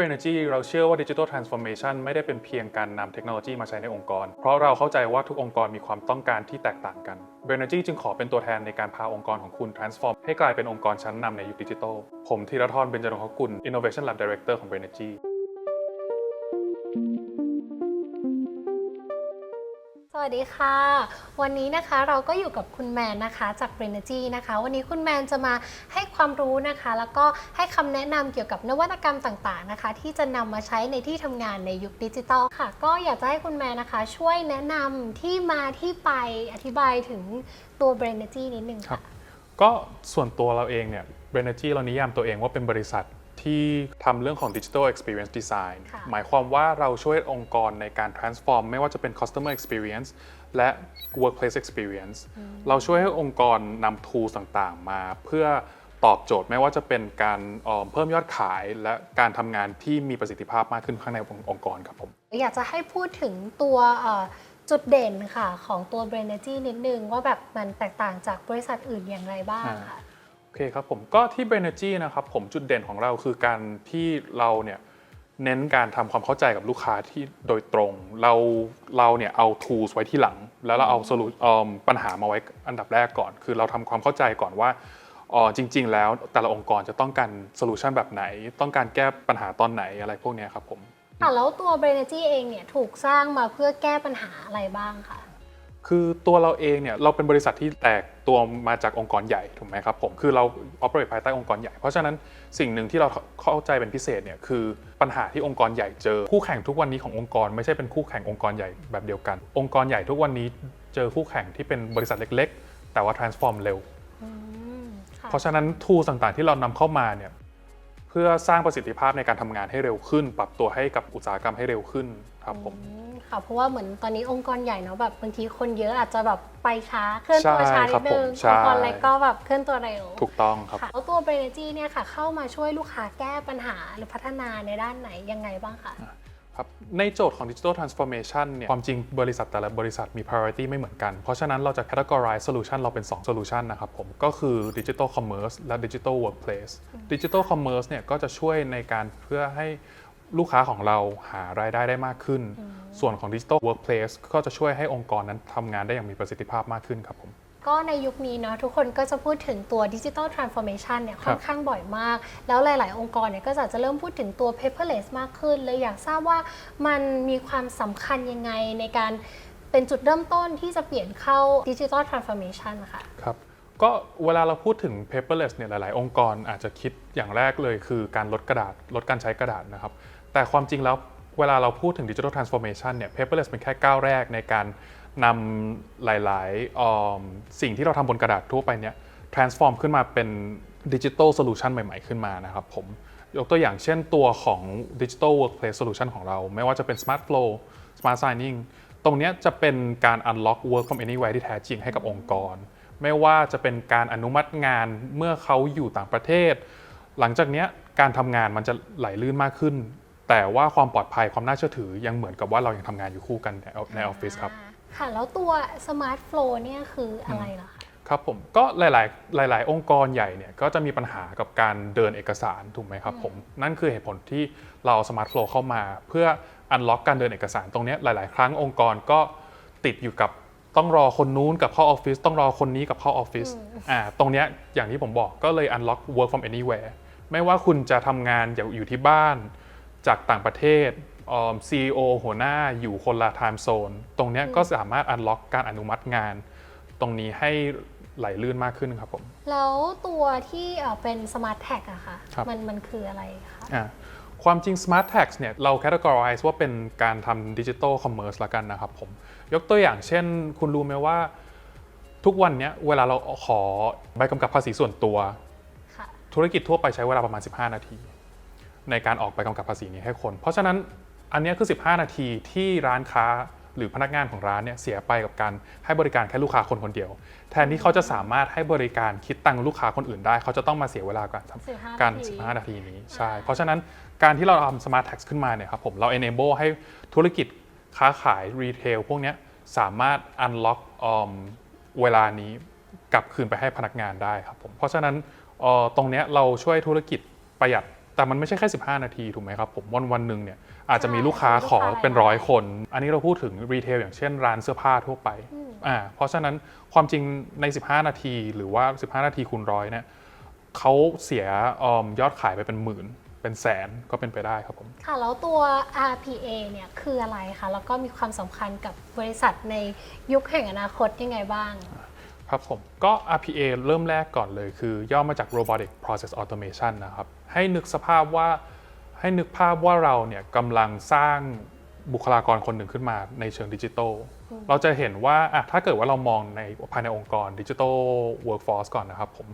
b r a n e r g y เราเชื่อว่า Digital Transformation ไม่ได้เป็นเพียงการนำเทคโนโลยีมาใช้ในองค์กร เพราะเราเข้าใจว่าทุกองค์กรมีความต้องการที่แตกต่างกัน b e n e r g y จึงขอเป็นตัวแทนในการพาองค์กรของคุณ transform ให้กลายเป็นองค์กรชั้นนำในยุคดิจิทัล ผมธีรทร เบญจรงคกุล Innovation Lab Director ของ b e n e r g y วัสดีค่ะ วันนี้นะคะเราก็อยู่กับคุณแมนนะคะจาก b r e n e r g y นะคะ วันนี้คุณแมนจะมาให้ความรู้นะคะ แล้วก็ให้คำแนะนำเกี่ยวกับนวัตกรรมต่างๆนะคะ ที่จะนำมาใช้ในที่ทำงานในยุคดิจิทัลค่ะ ก็อยากจะให้คุณแมนนะคะ ช่วยแนะนำที่มาที่ไปอธิบายถึงตัว b r e n e r g y นิดนึงค่ะ ก็ส่วนตัวเราเองเนี่ย b r e n e r g y เรานิยามตัวเองว่าเป็นบริษัท ที่ทำเรื่องของ Digital Experience Design ค่ะหมายความว่าเราช่วยองค์กรในการ transform ไม่ว่าจะเป็น Customer Experience และ Workplace Experience เราช่วยให้องค์กรนำ tools ต่างๆ มาเพื่อตอบโจทย์ไม่ว่าจะเป็นการเอ่อเพิ่มยอดขายและการทำงานที่มีประสิทธิภาพมากขึ้นข้างในองค์กรครับผม อยากจะให้พูดถึงตัวเอ่อจุดเด่นค่ะของตัว b r e n e r g y นิดนึงว่าแบบมันแตกต่างจากบริษัทอื่นอย่างไรบ้างค่ะ โอเคครับผมก็ที่ b r e n e r g y นะครับผมจุดเด่นของเราคือการที่เราเนี่ยเน้นการทำความเข้าใจกับลูกค้าที่โดยตรง เราเราเนี่ยเอา tools ไว้ที่หลัง แล้วเราเอาสรุปปัญหามาไว้อันดับแรกก่อน คือเราทำความเข้าใจก่อนว่าอ๋อจริง ๆ แล้วแต่ละองค์กรจะต้องการโซลูชันแบบไหน ต้องการแก้ปัญหาตอนไหนอะไรพวกนี้ครับผมค่ะแล้วตัว b r e n e r g y เองเนี่ยถูกสร้างมาเพื่อแก้ปัญหาอะไรบ้างคะ คือตัวเราเองเนี่ยเราเป็นบริษัทที่แตกตัวมาจากองค์กรใหญ่ถูกไหมครับผมคือเรา operate ภายใองค์กรใหญ่เพราะฉะนั้นสิ่งหนึ่งที่เราเข้าใจเป็นพิเศษเนี่ยคือปัญหาที่องค์กรใหญ่เจอคู่แข่งทุกวันนี้ขององค์กร ไม่ใช่เป็นคู่แข่งองค์กรใหญ่แบบเดียวกัน องค์กรใหญ่ทุกวันนี้เจอคู่แข่งที่เป็นบริษัทเล็ก ๆ แต่ว่า transform เร็วอืมค่ะเพราะฉะนั้น tools ต่างๆที่เรานำเข้ามาเนี่ยเพื่อสร้างประสิทธิภาพในการทำงานให้เร็วขึ้น ปรับตัวให้กับอุตสาหกรรมให้เร็วขึ้นครับผมอืม ค่ะ เพราะว่าเหมือนตอนนี้องค์กรใหญ่เนาะแบบบางทีคนเยอะอาจจะแบบไปช้าเคลื่อนตัวใช่ช้าครันิบดนึงผมใช่องค์กรเล็กก็แบบเคลื่อนตัวเร็วถูกต้องครับ ค่ะแล้วตัว b r e n e r g y เนี่ยค่ะ เข้ามาช่วยลูกค้าแก้ปัญหาหรือพัฒนาในด้านไหนยังไงบ้างคะครับในโจทย์ของ Digital Transformation เนี่ยความจริงบริษัทแต่ละบริษัทมี priority ไม่เหมือนกัน เพราะฉะนั้นเราจะ categorize solution เราเป็น 2 solution นะครับผมก็คือ Digital Commerce และ Digital Workplace Digital Commerce เนี่ยก็จะช่วยในการเพื่อให้ ลูกค้าของเราหารายได้ได้มากขึ้น ส่วนของ Digital Workplace ก็จะช่วยให้องค์กรนั้นทำงานได้อย่างมีประสิทธิภาพมากขึ้นครับผม ก็ในยุคนี้เนาะทุกคนก็จะพูดถึงตัวดิจิ t a ลทรานส์ฟอร์เมชันเนี่ยครับค่อนข้างบ่อยมาก แล้วหลาย ๆ องค์กรเนี่ยก็จะเริ่มพูดถึงตัว paperless มากขึ้นเลยอยากทราบว่ามันมีความสำคัญยังไงในการเป็นจุดเริ่มต้นที่จะเปลี่ยนเข้าดิจิ t a ลทรานส์ฟอร์เมชันค่ะครับ ก็เวลาเราพูดถึง paperless เนี่ยหลาย ๆ องค์กรอาจจะคิดอย่างแรกเลยคือการลดกระดาษลดการใช้กระดาษนะครับ แต่ความจริงแล้วเวลาเราพูดถึง digital transformation เนี่ย paperless เป็นแค่ก้าวแรกในการนำหลาย ๆ สิ่งที่เราทำบนกระดาษทั่วไปเนี่ย transform ขึ้นมาเป็น digital solution ใหม่ ๆ ขึ้นมานะครับผมยกตัวอย่างเช่นตัวของ digital workplace solution ของเรา ไม่ว่าจะเป็น smart flow smart signing ตรงนี้จะเป็นการ unlock work from anywhere ที่แท้จริงให้กับองค์กร ไม่ว่าจะเป็นการอนุมัติงานเมื่อเขาอยู่ต่างประเทศ หลังจากเนี้ยการทำงานมันจะไหลลื่นมากขึ้น แต่ว่าความปลอดภัยความน่าเชื่อถือยังเหมือนกับว่าเรายังทำงานอยู่คู่กันในในออฟฟิศครับ ค่ะ แล้วตัว smart flow เนี่ยคืออะไรล่ะคะครับผมก็หลาย ๆ หลาย ๆ องค์กรใหญ่เนี่ยก็จะมีปัญหากับการเดินเอกสารถูกไหมครับผม นั่นคือเหตุผลที่เราเอา Smart Flow เข้ามา เพื่อ unlock การเดินเอกสารตรงเนี้ยหลาย ๆ ครั้งองค์กรก็ติดอยู่กับ ต้องรอคนนู้นกับเข้าออฟฟิศต้องรอคนนี้กับเข้าออฟฟิศอ่าตรงเนี้ยอย่างที่ผมบอกก็เลย unlock work from anywhere ไม่ว่าคุณจะทำงานอยู่อยู่ที่บ้าน จากต่างประเทศอ่อ CEO หัวหน้าอยู่คนละ time zone ตรงเนี้ยก็สามารถ unlock การอนุมัติงาน ตรงนี้ให้ไหลลื่นมากขึ้นครับผม แล้วตัวที่เอ่อเป็น smart tag อะค่ะครับมันมันคืออะไรคะอะความจริง Smart Tax เนี่ยเรา categorize ว่าเป็นการทำ Digital Commerce ละกันนะครับผม ยกตัวอย่างเช่น คุณรู้ไหมว่า ทุกวันเนี้ยเวลาเราขอใบกำกับภาษีส่วนตัว ค่ะ ธุรกิจทั่วไปใช้เวลาประมาณ 15 นาที ในการออกใบกำกับภาษีนี้ให้คน เพราะฉะนั้นอันเนี้ยคือ 15 นาทีที่ร้านค้าหรือพนักงานของร้านเนี่ยเสียไปกับการให้บริการแค่ลูกค้าคนคนเดียว แทนที่เขาจะสามารถให้บริการคิดตังค์ลูกค้าคนอื่นได้ เขาจะต้องมาเสียเวลาการทำ15การ นาที 15 นาทีนี้ใช่ เพราะฉะนั้นการที่เราทำ Smart Tax ขึ้นมาเนี่ยครับผมเรา enable ให้ธุรกิจ ค้าขายรีเทลพวกเนี้ยสามารถ unlock อืมเวลานี้กลับคืนไปให้พนักงานได้ครับผมเพราะฉะนั้นเอ่อตรงเนี้ยเราช่วยธุรกิจประหยัด แต่มันไม่ใช่แค่ 15 นาทีถูกไหมครับผมวันวันหนึ่งเนี่ยอาจจะมีใช่ลูกค้ามีลูกขอค้าเป็นหลายร้อยคน อันนี้เราพูดถึงรีเทลอย่างเช่นร้านเสื้อผ้าทั่วไปอืมอ่าเพราะฉะนั้นความจริงใน 15 นาที หรือว่า 15 นาทีคูณร้อยเนี่ยเขาเสียออมยอดขายไปเป็นหมื่น เป็นแสนก็เป็นไปได้ครับผม ค่ะ แล้วตัว RPA เนี่ยคืออะไรคะ แล้วก็มีความสำคัญกับบริษัทในยุคแห่งอนาคตยังไงบ้าง ครับผม ก็ RPA เริ่มแรกก่อนเลย คือย่อมาจาก Robotic Process Automation นะครับ ให้นึกสภาพว่าให้นึกภาพว่าเราเนี่ยกำลังสร้างบุคลากรคนหนึ่งขึ้นมาในเชิงดิจิทัลเราจะเห็นว่าอะถ้าเกิดว่าเรามองในภายในองค์กรดิจิทัลเวิร์กฟอร์สก่อนนะครับผม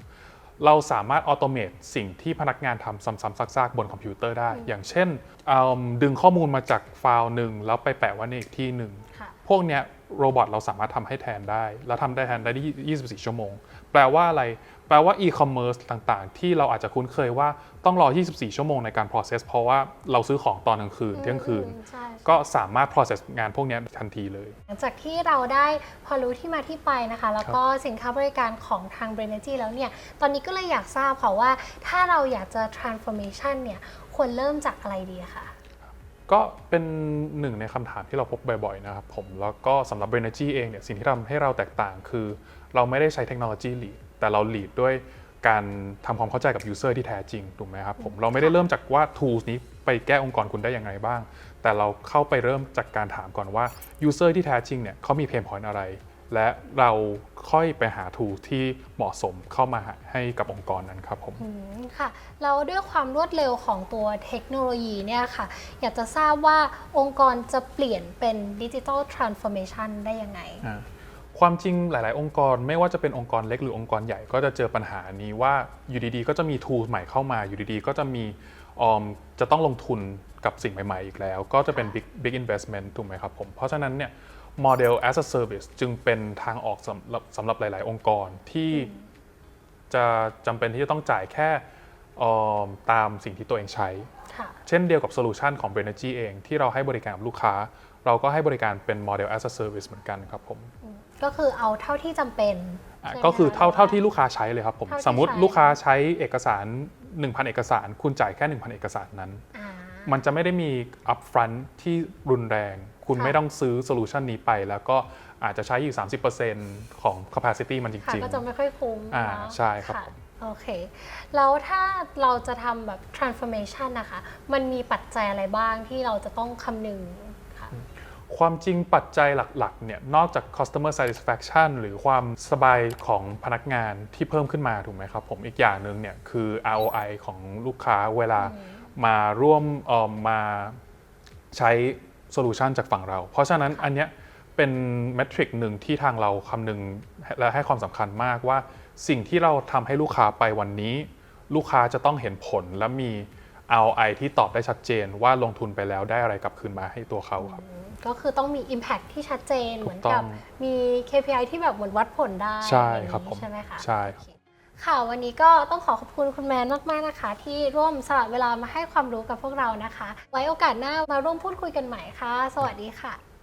เราสามารถออโตเมตสิ่งที่พนักงานทำซ้ำๆซากๆ บนคอมพิวเตอร์ได้ อย่างเช่นเอาดึงข้อมูลมาจากไฟล์หนึ่งแล้วไปแปะไว้ในอีกที่หนึ่ง ค่ะ พวกเนี้ยโรบอทเราสามารถทำให้แทนได้ แล้วทำได้แทนได้ที่24 ชั่วโมง แปลว่าอะไร แปลว่าอีคอมเมิร์ซต่างๆ ที่เราอาจจะคุ้นเคยว่าต้องรอ 24 ชั่วโมงในการ process เพราะว่าเราซื้อของตอนกลางคืนเที่ยงคืนอืมใช่ก็สามารถ process งานพวกเนี้ยทันทีเลย หลังจากที่เราได้พอรู้ที่มาที่ไปนะคะ แล้วก็สินค้าบริการของทาง b r e n e r g y แล้วเนี่ย ตอนนี้ก็เลยอยากทราบค่ะว่าถ้าเราอยากจะ transformation เนี่ยควรเริ่มจากอะไรดีอะคะ ก็เป็นหนึ่งในคำถามที่เราพบบ่อยๆนะครับผมแล้วก็สำหรับ b e n e r g y เองเนี่ยสิ่งที่ทำให้เราแตกต่างคือ เราไม่ได้ใช้เทคโนโลยีหลีดแต่เราหลีดด้วยการทำความเข้าใจกับยูเซอร์ที่แท้จริงถูกไหมครับผมเราไม่ได้เริ่มจากว่า tools นี้ไปแก้องค์กรคุณได้ยังไงบ้าง แต่เราเข้าไปเริ่มจากการถามก่อนว่ายูเซอร์ที่แท้จริงเนี่ยเขามีเพนพอยต์อะไร และเราค่อยไปหา tools ที่เหมาะสมเข้ามาให้กับองค์กรนั้นครับผมอืมค่ะแล้วด้วยความรวดเร็วของตัวเทคโนโลยีเนี่ยค่ะ อยากจะทราบว่าองค์กรจะเปลี่ยนเป็นดิจิทัลทรานส์ฟอร์เมชันได้ยังไงอ่าความจริงหลาย ๆ องค์กรไม่ว่าจะเป็นองค์กรเล็กหรือองค์กรใหญ่ก็จะเจอปัญหานี้ว่าอยู่ดี ๆ ก็จะมี tool ใหม่เข้ามาอยู่ดี ๆ ก็จะมีออมจะต้องลงทุนกับสิ่งใหม่ ๆ อีกแล้ว ก็จะเป็น big big investment ถูกไหมครับผม เพราะฉะนั้นเนี่ย model as a service จึงเป็นทางออกสำหรับสำหรับหลาย ๆ องค์กรที่จะจำเป็นที่จะต้องจ่ายแค่ออมตามสิ่งที่ตัวเองใช้ ค่ะ เช่นเดียวกับโซลูชันของ b r e n e r g y เองที่เราให้บริการกับลูกค้า เราก็ให้บริการเป็น model as a service เหมือนกันครับผมก็คือเอาเท่าที่จำเป็นอะใช่ไหมก็คือเท่าหรืว่เท่าที่ลูกค้าใช้เลยครับผม เท่าที่สมมติใช้ ลูกค้าใช้เอกสาร 1,000 เอกสาร คุณจ่ายแค่ 1,000 เอกสารนั้น อ่า มันจะไม่ได้มี upfront ที่รุนแรง คุณค่ะไม่ต้องซื้อโซลูชันนี้ไป แล้วก็อาจจะใช้อยู่ 30%ของ capacity มันจค่ะริงก็จะไม่ค่อยคุ้มอ่าเนาะใช่ครับะผมโอเค แล้วถ้าเราจะทำแบบ transformation นะคะ มันมีปัจจัยอะไรบ้างที่เราจะต้องคำนึงค่ะๆความจริงปัจจัยหลักๆเนี่ยนอกจาก customer satisfaction หรือความสบายของพนักงานที่เพิ่มขึ้นมาถูกไหมครับผมอีกอย่างหนึ่งเนี่ยคือ ROI ของลูกค้าเวลามาร่วมเอ่อมาใช้ โซลูชันจากฝั่งเรา เพราะฉะนั้นอันเนี้ยเป็นเมทริกหนึ่งที่ทางเราคำนึงและให้ความสำคัญมากว่าสิ่งที่เราทำให้ลูกค้าไปวันนี้ ลูกค้าจะต้องเห็นผลและมี ROI ที่ตอบได้ชัดเจนว่าลงทุนไปแล้วได้อะไรกลับคืนมาให้ตัวเขาครับ ก็คือต้องมี Impact ที่ชัดเจนถูกเหมือนต้กัอบงมี KPI ที่แบบเหมือนวัดผลได้ใช่อะไอย่างครับนี้ผมใช่ไหมคะใช่ครับโอเค ค่ะวันนี้ก็ต้องขอขอบคุณคุณแมนมากๆนะคะ ที่ร่วมสละเวลามาให้ความรู้กับพวกเรานะคะ ไว้โอกาสหน้ามาร่วมพูดคุยกันใหม่ค่ะ สวัสดีค่ะ